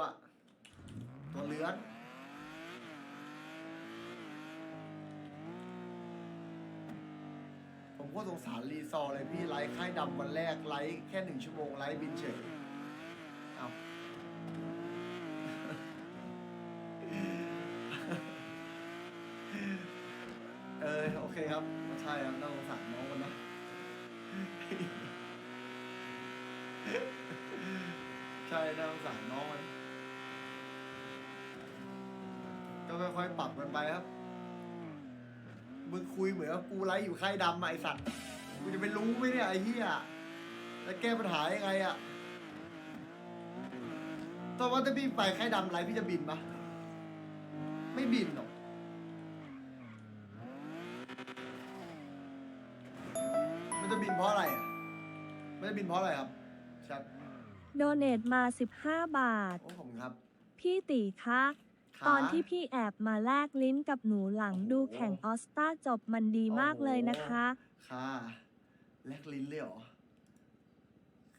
อะตัวเลื้อนผมก็สงสารรีซอร์เลยพี่ไลฟ์ค่ายดำวันแรกไลฟ์แค่หนึ่งชั่วโมงไลฟ์บินเฉยเอาเออโอเคครับใช่ครับน่าสงสารน้องมันนะใช่น่าสงสารน้องมัน ก็ค่อยๆปรับมันไปครับ มึงคุยเหมือนว่ากูไลฟ์อยู่ค่ายดำอะไอสัตว์ กูจะไปรู้ไหมเนี่ยไอ้เหี้ยแล้วแก้ปัญหายังไงอะตอนว่าถ้าพี่ไปค่ายดำไลฟ์พี่จะบินปะไม่บินหรอก มันจะบินเพราะอะไรอะมันจะบินเพราะอะไรครับชัดโดเนตมา 15 บาท โอ้ผมครับ พี่ตีคะขา ตอนที่พี่แอบมาแลกลิ้นกับหนูหลังดูแข่งออสตาจบมันดีมากเลยนะคะ ค่ะแลกลิ้นเลยเหรอ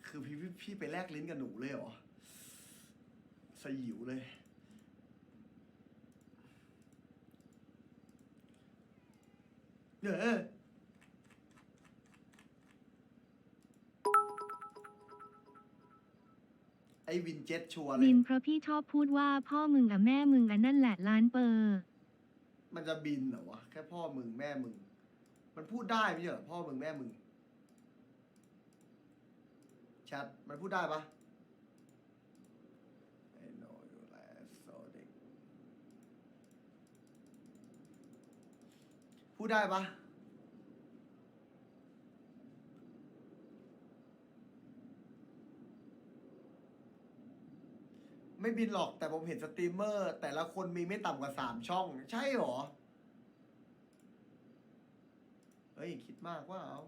คือพี่พี่พี่ไปแลกลิ้นกับหนูเลยเหรอ สยิวเลยเออ ไอ้วินเจ็ตชัวร์เลบิย นเพราะพี่ชอบพูดว่าพ่อมึงอะแม่มึงอะนั่นแหละล้านเปอร์ มันจะบินเหรอวะ แค่พ่อมึงแม่มึง มันพูดได้ไม่ใช่เหรอพ่อมึงแม่มึงแชทมันพูดได้ปะ I know you last so dick พูดได้ปะ ไม่บินหรอกแต่ผมเห็นสตรีมเมอร์ แต่ละคนมีไม่ต่ำกว่าสามช่อง ใช่หรอ เฮ้ย คิดมากว่าเอา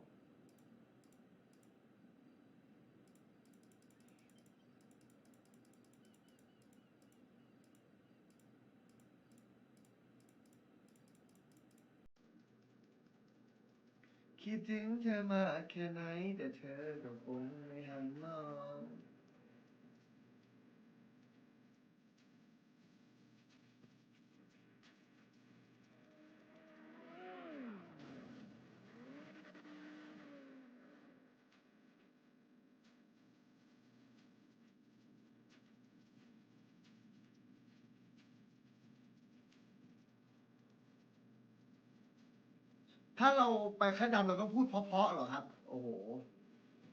คิดถึงเธอมากแค่ไหนแต่เธอก็คงไม่หันมอง ถ้าเราไปแค่ดำเราก็พูดเพราะๆเหรอครับ โอ้โห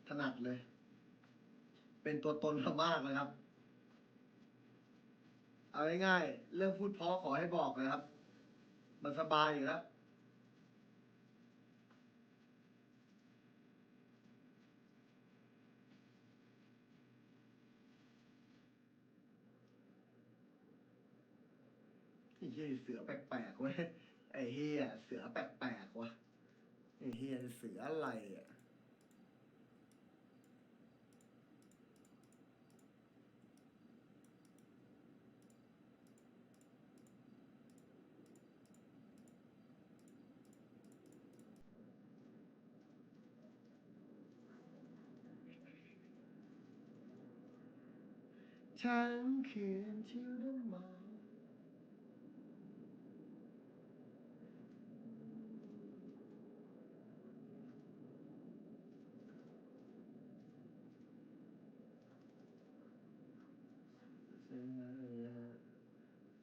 ถนัดเลย เป็นตัวตนเรามากเลยครับ เอาง่ายๆเรื่องพูดเพราะขอให้บอกเลยครับ มันสบายอยู่แล้วไอ้เหี้ยเสือแปลกๆเว้ย ไอ้เหี้ยเสือแปลกๆวะไอ้เหี้ยเสื ออะไรอะทั้งคืนที่ร่มมอง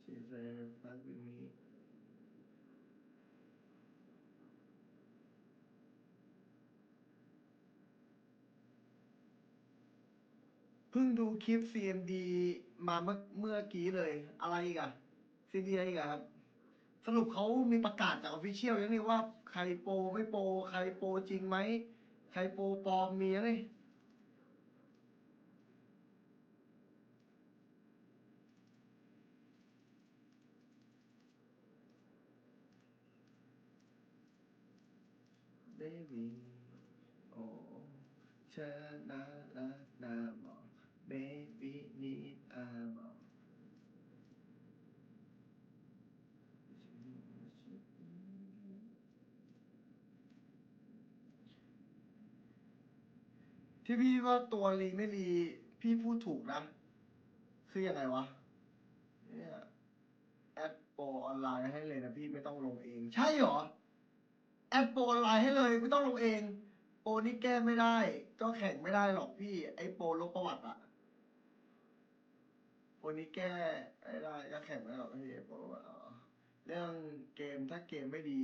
She said, fuck with me. เพิ่งดูคลิป CMD มาเมื่อเมื่อกี้เลย อะไรอีกอะ CMD อะไรอีกอะครับ สรุปเขามีประกาศจากออฟฟิเชียลยังนี่ว่า ใครโปรไม่โปร ใครโปรจริงไหม ใครโปรปลอมมีอะไร baby โอ้เธอน่ารักน่ามอง baby นี่อามองที่พี่ว่าตัวรีไม่รีพี่พูดถูกนะคือยังไงวะเนี่ยแอดโปรออนไลน์ให้เลยนะพี่ไม่ต้องลงเอง ใช่เหรอ แอดโปรออนไลน์ให้เลยไม่ต้องลงเอง โปรนี่แก้ไม่ได้ ก็แข่งไม่ได้หรอกพี่ ไอโปรลบประวัติอะโปรนี้แก้ไม่ได้ก็แข่งไม่ได้หรอกพี่โปรลบประวัติอ๋อเรื่องเกมถ้าเกมไม่ดี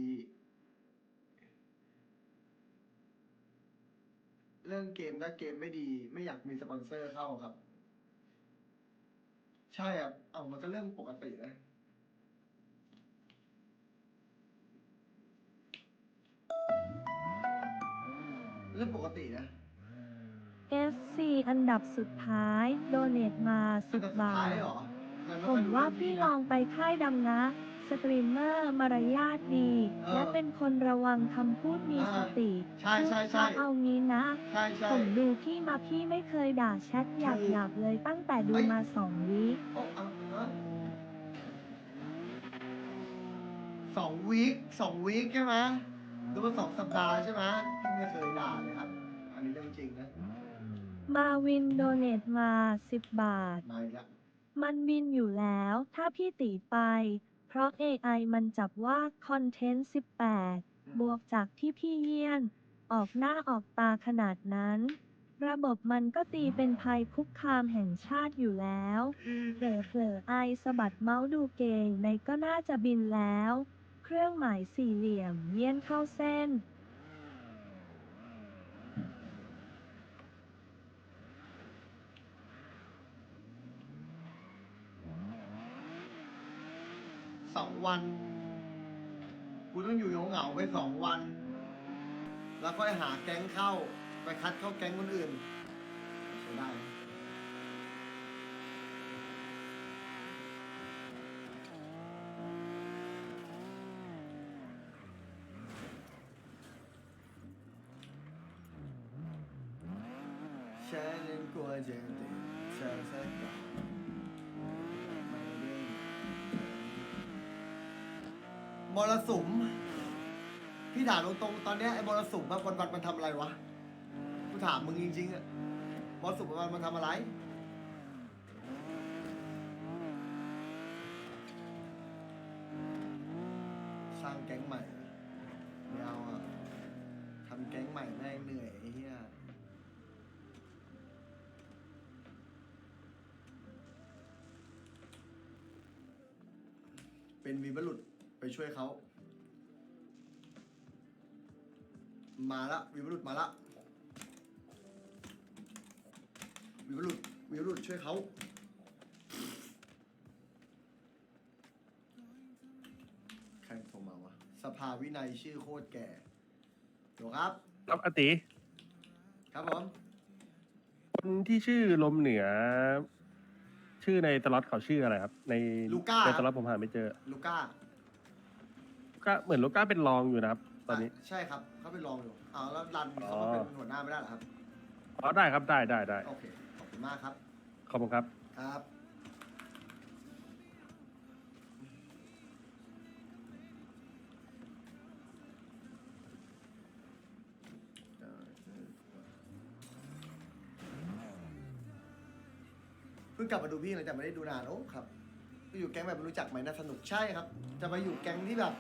เรื่องเกมถ้าเกมไม่ดี ไม่อยากมีสปอนเซอร์เข้าครับ ใช่ครับเอามันก็เรื่องปกตินะ เรื่องปกตินะ FC อันดับสุดท้าย โดเนตมาสุด10บาท้ายทเหรองั้นผมไรู้ว่าเรื่พี่นี้ลนะองไปค่ายดำนะ สตรีมเมอร์มารยาทดีเออและเป็นคนระวังคำพูดมีอ่าสติใช่ใช่ใช่ พูดจาเอางี้นะ ใช่ใช่ ผมดูพี่มาพี่ไม่เคยด่าแชทหยาบหยาบๆเลยตั้งแต่ดูเอ้ยมาสองวิโอ้เอาเอาสองวีคสองวีคใช่ไหมห รือว่าสองสัปดาห์ใช่ไหมพี่ไม่เคยด่าเลยครับ อันนี้เรื่องจริงนะมาวินโดเนตมา10บาท มาอีกแล้วมันบินอยู่แล้ว ถ้าพี่ตีไป เพราะ AI มันจับว่าคอนเทนต์ 18 บวกจากที่พี่เยี่ยน ออกหน้าออกตาขนาดนั้น ระบบมันก็ตีเป็นภัยคุกคามแห่งชาติอยู่แล้วเผลอเผลอๆไอสะบัดเมาส์ดูเกงในก็น่าจะบินแล้ว เครื่องหมายสี่เหลี่ยมเยี่ยนเข้าเส้นสองวัน กูต้องอยู่เหงาๆไปสองวัน แล้วก็หาแก๊งเข้า ไปคัดเข้าแก๊งคนอื่นใช้ได้นะ ฉันยังกลัวจะติดเธอสักก่อนมรสุม พี่ถามตรงๆตอนเนี้ยไอ้มรสุมอะวันวันๆมันทำอะไรวะ กูถามมึงจริงๆอะมรสุมวันๆมันทำอะไร สร้างแก๊งใหม่ไม่เอาอะทำแก๊งใหม่แม่งเหนื่อยไอ้เหี้ย เป็นวีบรุษไปช่วยเขามาละวีบรุษมาละวีบรุษวีบรุษช่วยเขาใครโทรมาวะสภาวินัยชื่อโคตรแก่เดี๋ยวครับ ครับอาติ ครับผมคนที่ชื่อลมเหนือ ชื่อในตล็อตเขาชื่ออะไรครับ ในลูก้า ในตล็อตผมหาไม่เจอลูก้าก็เหมือนลูก้าเป็นรองอยู่นะครับ ตอนนี้ะใช่ครับเขาไปลองอยู่อ้าวแล้วรันอ๋อเขามาเป็นหัวหน้าไม่ได้เหรอครับ อ๋อได้ครับได้ได้ได้โอเค ขอบคุณมากครับ ขอบคุณครับ ครับ พิ่งกลับมาดูพี่หลังจากไม่ได้ดูนานโอ้ครับอยู่แก๊งแบบรู้จักไหมน่าสนุกใช่ครับ จะมาอยู่แก๊งที่แบบ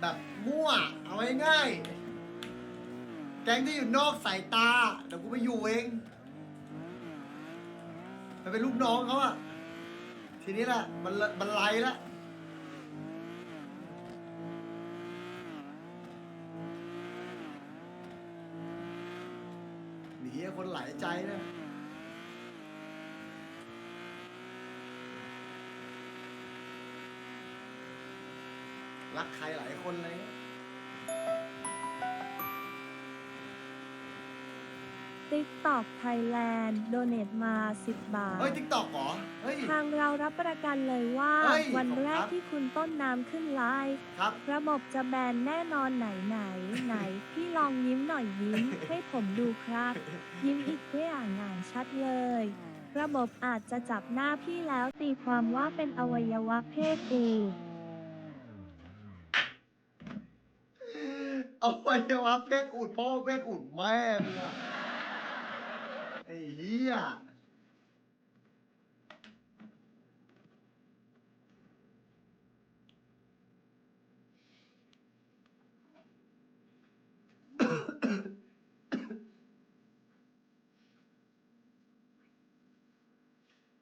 แบบมั่วเอาไว้ง่าย แก๊งที่อยู่นอกสายตาเดี๋ยวกูไปอยู่เองไปเป็นลูกน้องเขาอะทีนี้แหละมันมันไล่ละหนีให้คนหลายใจนะ รักใครหลายคนเลย TikTok Thailand โดเนตมา 10 บาท เฮ้ยทิกตอกเหรอ เฮ้ย ทางเรารับประกันเลยว่า เฮ้ยวันแรกขอบคุณครับ ที่คุณต้นน้ำขึ้นไลฟ์ครับ ระบบจะแบนแน่นอนไหนไหน ไหน พี่ลองยิ้มหน่อยยิ้ม ให้ผมดูครับ ยิ้มอีกด้วยอ่างงานชัดเลย ระบบอาจจะจับหน้าพี่แล้วตีความว่าเป็นอวัยวะเพศอื่น เอาวัยวะเพศอุดพ่อเพศอุดแม่มึะไอ้เหี้ย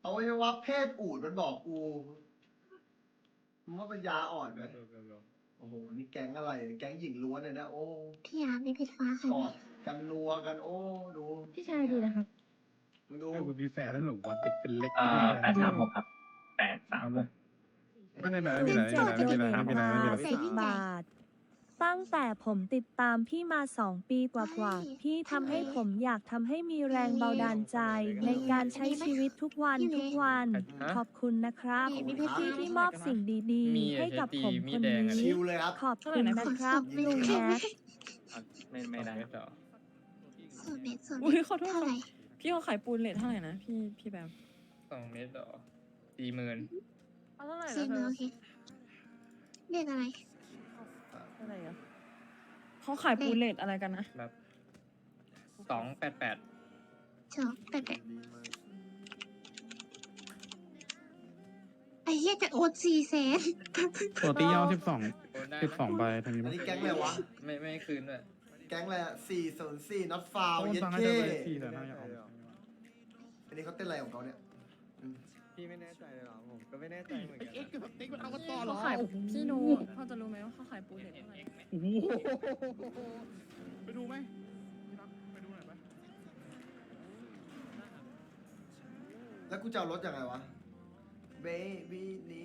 เอาวัยวะเพศอูดมันบอกกูมันว่าป็นยาอ่อนไหม โอ้โห นี่แก๊งอะไร แก๊งหญิงล้วนเลยนะ โอ้พี่อาร์ตมีเพชรฟ้าค่ะกอดกันนัวกัน โอ้ ดูพี่ชายดีนะครับ มึงดู คุณมีแฟนแล้วหรอวะเป็นเป็นเล็กเอ่อแปดสามหกครับแปดสามหกไม่ได้ไหนไม่ได้ไม่ได้ไม่ได้ไม่ได้ไม่ได้สิบบาท ตั้งแต่ผมติดตามพี่มาสองปีกว่าๆ พี่ทำให้ผมอยากทำให้มีแรงเบาดาลใจ ในการใช้ชีวิตทุกวันทุกวัน ขอบคุณนะครับที่ที่มอบสิ่งดีๆ ให้กับผมคนนี้ชิวเลยครับขอบคุณนะครับลุงแม็กไม่ไม่ได้สูตรเด็ดสูตรอุ้ยเด็ดขอโทษเท่าไหร่พี่เขาขายปูนเลทเท่าไหร่นะพี่พี่แบมสองเมตรเหรอสี่หมื่นเอาเท่าไหร่สี่หมื่นโอเคเด็ดอะไร เท่าไหร่อะเขาขายปูนเลทอะไรกันนะ แบบสองแปดแปดสองแปดแปดไอ้เหี้ยจะโอนสี่แสนตัวตีย่อสิบสองโอนได้สิบสองใบทางนี้อันมั้งนี้แก๊งอะไรวะ ไม่ไม่คืนด้วยแก๊งอะไรสี่ศูนย์สี่ not foul โอนเย็ดตังค์ให้เคเธอไปสี่แต่น่าจะเอาอันนี้เขาเต้นอะไรของเขาเนี่ยอืม พี่ไม่แน่ใจเลยเหรอผมก็ไม่แน่ใจเหมือนกันเอ็กซ์กับติ๊กมันเอากันต่อเหรเขาอขายพี่รู้เขาจะรู้ไหมว่าเขาขายปูนเลทเท่าไหร่โอ้โหไปดูไหมพี่รักไปดูหน่อยไหมแล้วกูจะเอารถยังไงวะ baby นี้